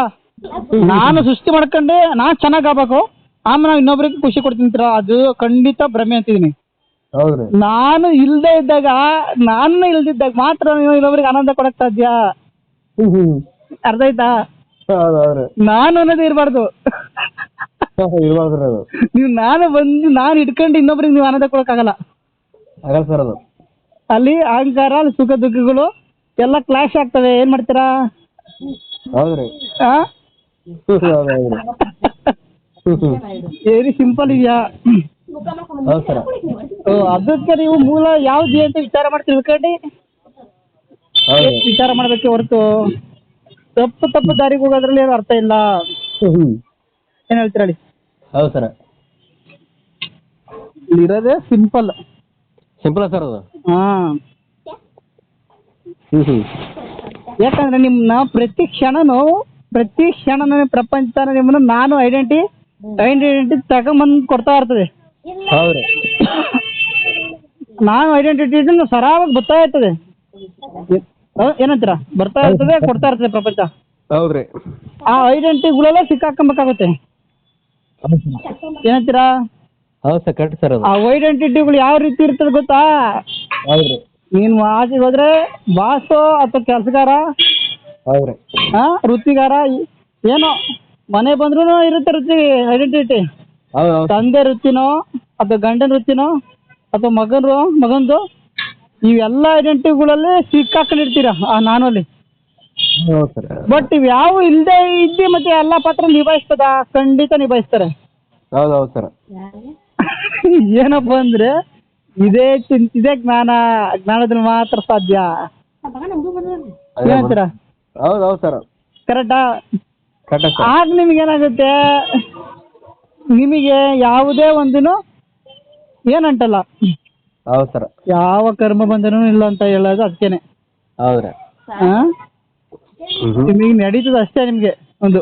ನಾನು ಸೃಷ್ಟಿ ಮಾಡ್ಕೊಂಡು ನಾನು ಚೆನ್ನಾಗಿ ಆಗ್ಬೇಕು. ಆಮೇಲೆ ನಾವು ಇನ್ನೊಬ್ರಿಗೆ ಖುಷಿ ಕೊಡ್ತೀನಿ ಅಂತೀರ? ಅದು ಖಂಡಿತ ಭ್ರಮೆ ಅಂತಿದೀನಿ ಹೌದ್ರಿ ನಾನು ಇಲ್ದೇ ಇದ್ದಾಗ ನಾನು ಇಲ್ದಿದ್ದಾಗ ಮಾತ್ರ ನೀವು ಇನ್ನೊಬ್ರಿಗೆ ಆನಂದ ಕೊಡಕ್ ಸಾಧ್ಯ ಅರ್ಧ ಹ್ಮ್. ಅರ್ಥ ಆಯ್ತಾ? ನಾನು ಅನ್ನೋದೇ ಇರಬಾರ್ದು. ಇರ್ಬಾರ್ದ್ರಿ ಅದು. ನೀವು ನಾನು ಬಂದು ನಾನು ಇಟ್ಕೊಂಡು ಇನ್ನೊಬ್ರಿಗೆ ನೀವು ಆನಂದ ಕೊಡಕ್ಕಾಗಲ್ಲ. ಆಗಲ್ಲ ಸರ್ ಅದು. ಅಲ್ಲಿ ಅಹಂಕಾರ ಅಲ್ಲಿ ಸುಖ ದುಃಖಗಳು ಎಲ್ಲ ಕ್ಲಾಶ್ ಆಗ್ತವೆ. ಏನ್ ಮಾಡ್ತೀರಾ? ಹೌದ್ರಿ. ಆ? ಹೌದು ಹೌದ್ರಿ ಸಿಂಪಲ್ ಇದೆಯಾ? ಹೌದು ಸರ್. ಓ, ಅದಕ್ಕೆ ನೀವು ಮೂಲ ಯಾವ್ದು ಅಂತ ವಿಚಾರ ಮಾಡಿ ತಿಳ್ಕೊಂಡು? ಹೌದ್ರಿ. ವಿಚಾರ ಮಾಡ್ಬೇಕೆ ಹೊರತು? ತಪ್ಪು ತಪ್ಪು ದಾರಿಗೆ ಹೋಗೋದ್ರಲ್ಲಿ ಏನು ಅರ್ಥ ಇಲ್ಲ. ಹ್ಮ್. ಏನ್ ಹೇಳ್ತೀರ ಹೇಳಿ? ಹೌದು ಸರ್. ಇರೋದೇ ಸಿಂಪಲ್ ಸಿಂಪಲ್ ಸರ್ ಅದು? ಹಾ. ಯಾಕಂದ್ರೆ ನಿಮ್ನ ಪ್ರತಿ ಕ್ಷಣನು ಪ್ರತಿ ಕ್ಷಣನ ಪ್ರಪಂಚನ ನಿಮ್ಮನ್ನ ನಾನು ಐಡೆಂಟಿ ಐಡೆಂಟಿ ತಗೊಂಬಂದು ಕೊಡ್ತಾ ಇರ್ತದೆ. ನಾನು ಐಡೆಂಟಿಟಿ ಸರಾವಾಗಿ ಬರ್ತಾ ಇರ್ತದೆ. ಏನಂತೀರಾ? ಬರ್ತಾ ಇರ್ತದೆ ಕೊಡ್ತಾ ಇರ್ತದೆ ಪ್ರಪಂಚ. ಹೌದ್ರಿ. ಆ ಐಡೆಂಟಿಟಿಗಳೆಲ್ಲ ಸಿಕ್ಕಾಕೊಂಬೇಕಾಗುತ್ತೆ ಏನಂತೀರಾ? ಹೌದು ಸರ್ ಕರೆಕ್ಟ್ ಸರ್ ಅದು. ಆ ಐಡೆಂಟಿಟಿಗಳು ಯಾವ ರೀತಿ ಇರ್ತದೆ ಗೊತ್ತಾ? ಹೌದ್ರಿ. ನೀನು ಆಚೆಗೆ ಹೋದ್ರೆ ಬಾಸು ಅಥವಾ ಕೆಲಸಗಾರ? ಹೌದ್ರಿ. ಹಾ ವೃತ್ತಿಗಾರ? ಏನೋ ಮನೆ ಬಂದ್ರೂ ಇರುತ್ತೆ ವೃತ್ತಿ ಐಡೆಂಟಿಟಿ ಹೌದು ಹೌದು. ತಂದೆ ವೃತ್ತಿನೋ ಅಥವಾ ಗಂಡನ ವೃತ್ತಿನೋ ಅಥವಾ ಮಗನ ಮಗಂದು ಇವೆಲ್ಲ ಐಡೆಂಟಿಟಿಗಳಲ್ಲಿ ಸಿಕ್ಕಾಕೊಂಡಿರ್ತೀರ ಆ ನಾನು ಅಲ್ಲಿ ಹೌದು ಸರ್. ಬಟ್ ಇವ್ ಯಾವ ಇಲ್ಲದೆ ಇದ್ದಿ ಮತ್ತೆ ಎಲ್ಲ ಪಾತ್ರ ನಿಭಾಯಿಸ್ತದ? ಖಂಡಿತ ನಿಭಾಯಿಸ್ತಾರೆ. ಹೌದು ಹೌದು ಸರ್. ಏನಪ್ಪ ಅಂದ್ರೆ ಇದೇ ಚಿಂತ ಇದೇ ಜ್ಞಾನ ಜ್ಞಾನದಲ್ಲಿ ಮಾತ್ರ ಸಾಧ್ಯ. ಏನಂತೀರಾ ಹೌದು ಹೌದು ಸರ್. ಕರೆಕ್ಟಾ ಕರೆಕ್ಟ್ ಸರ್. ಆಗ ನಿಮ್ಗೇನಾಗುತ್ತೆ ನಿಮಗೆ ಯಾವುದೇ ಒಂದಿನೂ ಏನಂಟಲ್ಲ. ಹೌದು ಸರ್. ಯಾವ ಕರ್ಮ ಬಂಧನೂ ಇಲ್ಲ ಅಂತ ಹೇಳೋದು ಅದಕ್ಕೇನೆ. ಹೌದ್ರಿ. ಹಾ ಹ್ಮ್. ಹ್ಮ್ ನಿಮಗೆ ನಡೀತದ ಅಷ್ಟೇ ನಿಮ್ಗೆ ಒಂದು.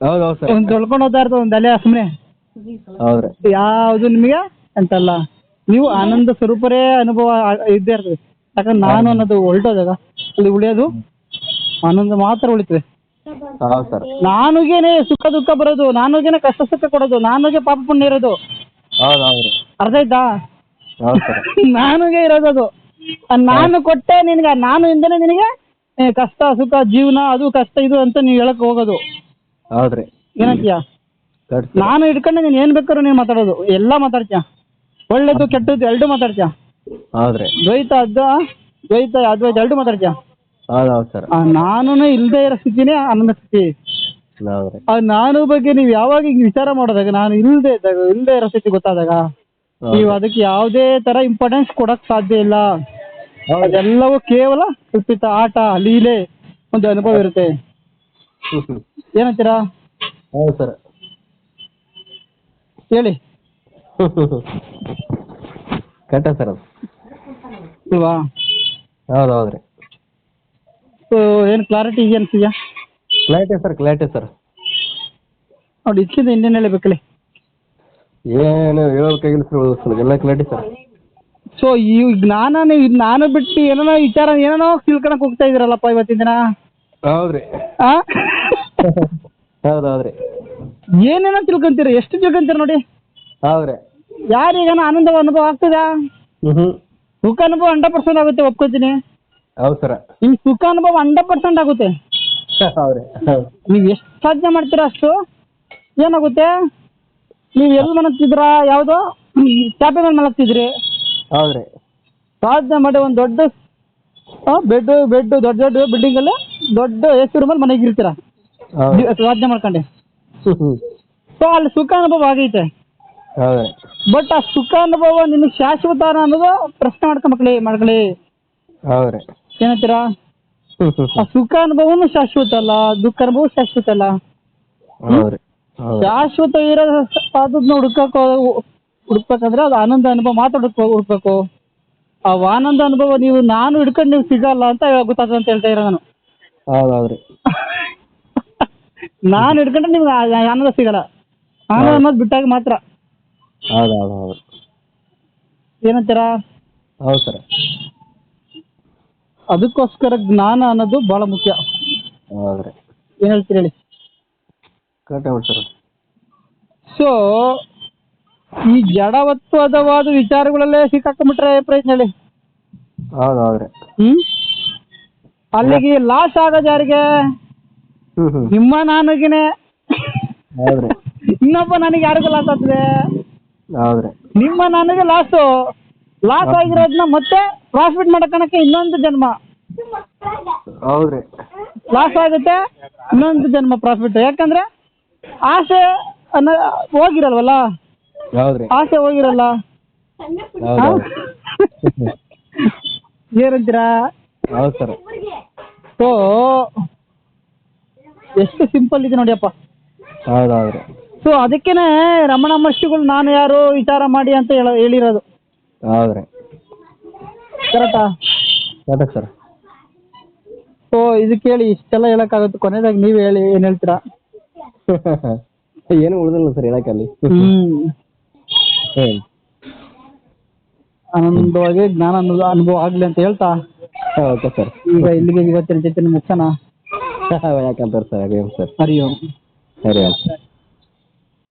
ಹೌದು ಹೌದು ಸರ್. ಒಂದು ತೊಳ್ಕೊಂಡು ಹೋಗ್ತಾ ಇರ್ತದೆ ಒಂದು ಅಲೆ ಸುಮ್ಮನೆ ಹೌದ್ರಿ. ಯಾವುದು ನಿಮಗೆ ಅಂತಲ್ಲ. ನೀವು ಆನಂದ ಸ್ವರೂಪರೇ ಅನುಭವ ಆ- ಇದ್ದೇ ಇರ್ತದೆ. ಯಾಕಂದ್ರೆ ನಾನು ಅನ್ನೋದು ಹೊರಟೋದಾಗ ಅಲ್ಲಿ ಉಳಿಯೋದು ಆನಂದ ಮಾತ್ರ ಉಳಿತದೆ. ಹೌದು ಸರ್. ನಾನುಗೇನೆ ಸುಖ ದುಃಖ ಬರೋದು ನಾನುಗೇನೆ ಕಷ್ಟ ಸುಖ ಕೊಡೋದು ನಾನುಗೆ ಪಾಪ ಪುಣ್ಯ ಇರೋದು. ಹೌದು ಹೌದ್ರಿ. ಅರ್ಥ ಆಯ್ತಾ? ಹೌದು ಸರ್. ನಾನುಗೆ ಇರೋದು ಅದು. ಆ ನಾನು ಕೊಟ್ಟೆ ನಿನಗೆ ಆ ನಾನು ಇಂದನೇ ನಿನಗೆ ಏ, ಕಷ್ಟ ಸುಖ ಜೀವನ ಅದು ಕಷ್ಟ ಇದು ಅಂತ ನೀವು ಹೇಳಕ್ ಹೋಗೋದು. ಹೌದ್ರಿ. ಏನಂತೀಯ? ನಾನು ಇಟ್ಕೊಂಡು ನೀನು ಏನ್ ಬೇಕಾದ್ರೂ ನೀನು ಮಾತಾಡೋದು. ಎಲ್ಲ ಮಾತಾಡ್ತೀಯ. ಒಳ್ಳೇದು ಕೆಟ್ಟದ್ದು ಎರಡು ಮಾತಾಡ್ತೀಯ. ಹೌದ್ರಿ. ದ್ವೈತ ಅದ್ದ ದ್ವೈತ ಅದ್ವೈತ ಎರಡು ಮಾತಾಡ್ತೀಯ? ಹೌದು ಹೌದು ಸರ್. ನಾನು ಇಲ್ದೆ ಇರೋ ಸ್ಥಿತಿನೇ ಆನಂದ ಸ್ಥಿತಿ ಹೌದ್ರಿ. ಆ ನಾನು ಬಗ್ಗೆ ನೀವು ಯಾವಾಗ ಹಿಂಗ್ ವಿಚಾರ ಮಾಡೋದಾಗ ನಾನು ಇಲ್ದೇ ಇದ್ದಾಗ ಇಲ್ದೇ ಇರೋ ಸ್ಥಿತಿ ಗೊತ್ತಾದಾಗ ನೀವು ಅದಕ್ಕೆ ಯಾವುದೇ ತರ ಇಂಪಾರ್ಟೆನ್ಸ್ ಕೊಡಕ್ ಸಾಧ್ಯ ಇಲ್ಲ. ಅದೆಲ್ಲವೂ ಕೇವಲ ಕಲ್ಪಿತ ಆಟ ಲೀಲೆ ಒಂದು ಅನುಭವ ಇರುತ್ತೆ. ಏನಂತೀರಾ? ಹೌದು ಸರ್. ಹೇಳಿ. ಕಟ್ಟ ಸರ್ ಅದು. ಇಲ್ವಾ? ಹೌದು ಹೌದ್ರಿ ಸೊ ಏನು ಕ್ಲಾರಿಟಿ ಇದೆ ಅನ್ಸಿದ್ಯಾ? Clarity sir clarity sir. ನೋಡಿ ಇದಕ್ಕಿಂತ ಇನ್ನೇನು ಹೇಳಬೇಕಲ್ಲಿ ಏನು ಹೇಳ್ಬೇಕಾಗಿಲ್ಲ ಸರ್ ಎಲ್ಲ ಕ್ಲಾರಿಟಿ ಸರ್. ಸೊ ಈ ಜ್ಞಾನ ನಾನು ಬಿಟ್ಟು ಏನೋ ವಿಚಾರ ಏನೇನೋ ತಿಳ್ಕೊಳಕ್ ಹೋಗ್ತಾ ಇದ್ರಲ್ಲಪ್ಪ ಇವತ್ತಿನ ದಿನ? ಹೌದ್ರಿ. ಆ? ಹೌದು ಹೌದ್ರಿ ಏನೇನೋ ತಿಳ್ಕೊಂತೀರ ಎಷ್ಟು ತಿಳ್ಕೊಂತೀರ ನೋಡಿ? ಹೌದ್ರಿ. ಯಾರಿಗೇನೋ ಆನಂದ ಅನುಭವ ಆಗ್ತದ? ಸುಖ ಅನುಭವ ಹಂಡ್ರೆಡ್ ಪರ್ಸೆಂಟ್ ಆಗುತ್ತೆ ಒಪ್ಕೋತೀನಿ. ಹೌದ್ ಸರ್. ನಿಮ್ ಸುಖ ಅನುಭವ ಹಂಡ್ರೆಡ್ ಪರ್ಸೆಂಟ್ ಆಗುತ್ತೆ. ನೀವ್ ಹೌದು ನೀವು ಎಷ್ಟು ಸಾಧನೆ ಮಾಡ್ತೀರಾ ಅಷ್ಟು? ಏನಾಗುತ್ತೆ? ನೀವು ಎಲ್ ಮಲಗ್ತಿದ್ರ ಯಾವುದೋ ಚಾಪೆ ಮೇಲೆ ಮಲಗ್ತಿದ್ರಿ. ಹೌದ್ರಿ. ಸಾಧನೆ ಮಾಡಿ ಒಂದು ದೊಡ್ಡ ಬೆಡ್ ಬೆಡ್ ದೊಡ್ಡ ದೊಡ್ಡ ಬಿಲ್ಡಿಂಗ್ ಅಲ್ಲಿ ದೊಡ್ಡ ಎ ಸಿ ರೂಮಲ್ಲಿ ಮನೆಗೆ ಇರ್ತೀರ ಹೌದು. ಯೋಚನೆ ಮಾಡ್ಕೊಂಡೆ. ಸೊ ಅಲ್ಲಿ ಸುಖ ಅನುಭವ ಆಗೈತೆ. ಬಟ್ ಆ ಸುಖ ಅನುಭವ ನಿಮಗೆ ಶಾಶ್ವತ ಅನ್ನೋದು ಪ್ರಶ್ನೆ ಮಾಡ್ಕೊಂಬಕ್ಳಿ ಮಾಡ್ಕೊಳ್ಳಿ ಹೌದ್ರಿ. ಏನಂತೀರಾ? ಆ ಸುಖ ಅನುಭವನು ಶಾಶ್ವತ ಅಲ್ಲ ದುಃಖ ಅನುಭವ ಶಾಶ್ವತ ಅಲ್ಲ? ಹೌದು ಶಾಶ್ವತ ಇರೋ ಅದನ್ನ ಹುಡ್ಕಕ್ಕೆ ಹುಡ್ಕ್ಬೇಕಂದ್ರೆ ಅದು ಆನಂದ ಅನುಭವ ಮಾತ್ರ ಹುಡುಕ್ ಹುಡ್ಕ್ಬೇಕು. ಆ ಆನಂದ ಅನುಭವ ನೀವು ನಾನು ಹಿಡ್ಕೊಂಡು ನೀವು ಸಿಗಲ್ಲ ಅಂತ ಗೊತ್ತಾಗ್ತದೆ ಅಂತ ಹೇಳ್ತಾ ಇರೋ ನಾನು. ಹೌದು ರೀ ನಾನು ಹಿಡ್ಕೊಂಡ್ರೆ ನಿಮ್ಗೆ ಆ- ಆ ಆನಂದ ಸಿಗಲ್ಲ. ಆನಂದ ಅನ್ನೋದು ಬಿಟ್ಟಾಗ ಮಾತ್ರ. ಹೌದು ಹೌದು ಹೌದು ಏನಂತೀರಾ? ಹೌದು ಸರ್. ಅದಕ್ಕೋಸ್ಕರ ಜ್ಞಾನ ಅನ್ನೋದು ಬಹಳ ಮುಖ್ಯ. ಹೌದ್ರಿ. ಏನ್ ಹೇಳ್ತೀರಿ ಹೇಳಿ? Correct sir. ಸೊ ಈ ಜಡವತ್ವದವಾದ ವಿಚಾರಗಳಲ್ಲೇ ಸಿಕ್ಕಾಕೊಂಡ್ಬಿಟ್ರೆ ಪ್ರಯತ್ನ ಹೇಳಿ. ಹೌದೌದ್ರಿ. ಹ್ಮ್? ಅಲ್ಲಿಗೆ ಲಾಸ್ ಆಗೋದು ಯಾರಿಗೆ ನಿಮ್ಮ ನಾನಿಗೆನೆ ಹೌದ್ರಿ. ಇನ್ನೊಬ್ಬ ನನಗೆ ಯಾರಿಗೂ ಲಾಸ್ ಆಗ್ತದೆ? ಹೌದ್ರಿ. ನಿಮ್ಮ ನನಗೆ ಲಾಸು ಲಾಸ್ ಆಗಿರೋದನ್ನ ಮತ್ತೆ ಪ್ರಾಫಿಟ್ ಮಾಡಕನಕ್ಕೆ ಇನ್ನೊಂದು ಜನ್ಮ. ಹೌದ್ರಿ. ಲಾಸ್ ಆಗುತ್ತೆ ಇನ್ನೊಂದು ಜನ್ಮ ಪ್ರಾಫಿಟ್ ಯಾಕಂದ್ರೆ ಆಸೆ ಅನ್ನ ಹೋಗಿರಲ್ವಲ್ಲ? ಹೌದ್ರಿ. ಆಸೆ ಹೋಗಿರಲ್ಲ? ಹೌದು. ಏನಂತೀರಾ ಹೌದ್ ಸರ್. ಸೊ ಎಷ್ಟು ಸಿಂಪಲ್ ಇದೆ ನೋಡಿಯಪ್ಪ. ಅಪ್ಪ ಹೌದ್ರಿ ಸೊ ಅದಕ್ಕೇನೆ ರಮಣ ಮಹರ್ಷಿಗಳು ನಾನು ಯಾರು ವಿಚಾರ ಮಾಡಿ ಅಂತ ಹೇಳ ಹೇಳಿರೋದು. ಹೌದ್ರಿ. ಕರೆಕ್ಟಾ? Correct sir. ಸೊ ಇದು ಕೇಳಿ ಇಷ್ಟೆಲ್ಲ ಹೇಳಕ್ಕಾಗುತ್ತೆ. ಕೊನೆದಾಗಿ ನೀವು ಹೇಳಿ ಏನ್ ಹೇಳ್ತೀರಾ? ಏನು ಉಳಿದಿಲ್ಲ ಸರ್ ಹೇಳಕ್ಕೆ ಅಲ್ಲಿ. ಹ್ಮ್. ಹ್ಮ್. ಆನಂದವಾಗಿ ಜ್ಞಾನ ಅನ್ನೋದು ಅನುಭವ ಆಗ್ಲಿ ಅಂತ ಹೇಳ್ತಾ. Okay sir. ಈಗ ಇಲ್ಲಿಗೆ ಇವತ್ತಿನ ಜೊತೆ ಮುಗಿಸೋಣ ಯಾಕಂತಾರೆ ಸರ್ ಹರಿ ಓಂ ಸರಿ. ಆಯ್ತು